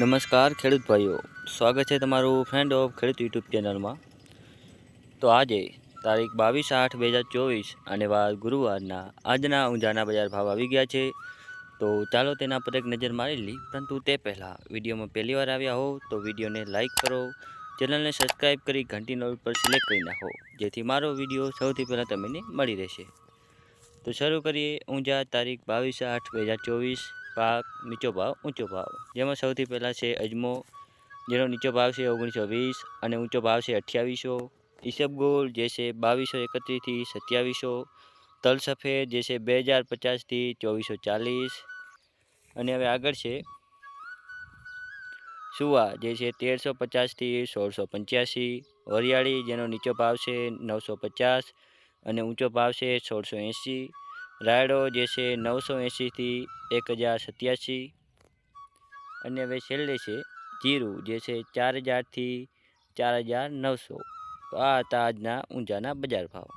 નમસ્કાર ખેડૂત ભાઈઓ, સ્વાગત છે તમારું ફ્રેન્ડ ઓફ ખેડૂત યુટ્યુબ ચેનલમાં તો આજે તારીખ બાવીસ આઠ બે હજાર ચોવીસ અને વાર ગુરુવારના આજના ઊંઝાના બજાર ભાવ આવી ગયા છે. તો ચાલો તેના પર એક નજર મારી લઈ પરંતુ તે પહેલાં વિડીયોમાં પહેલી વાર આવ્યા હો તો વિડીયોને લાઇક કરો, ચેનલને સબસ્ક્રાઈબ કરી ઘંટી નોટ પર સિલેક્ટ કરી નાખો, જેથી મારો વીડિયો સૌથી પહેલાં તમને મળી રહેશે. તો શરૂ કરીએ ઊંઝા તારીખ બાવીસ આઠ બે હજાર ચોવીસ. પાક નીચો ભાવ, ઊંચો ભાવ. જેમાં સૌથી પહેલાં છે અજમો, જેનો નીચો ભાવ છે ઓગણીસો વીસ અને ઊંચો ભાવ છે અઠ્યાવીસો. ઈસબગોલ જે છે બાવીસો એકત્રીસથી સત્યાવીસો. તલ સફેદ જે છે બે હજાર પચાસથી ચોવીસો ચાલીસ. અને હવે આગળ છે સુવા જે છે તેરસો પચાસથી સોળસો પંચ્યાસી. વરિયાળી જેનો નીચો ભાવ છે નવસો પચાસ અને ઊંચો ભાવ છે સોળસો એંસી. રાયડો જે છે નવસો એંસીથી એક હજાર સત્યાસી. અને હવે છેલ્લે છે જીરું જે છે ચાર હજારથી ચાર હજાર નવસો. તો આ હતા આજના ઊંઝાના બજાર ભાવ.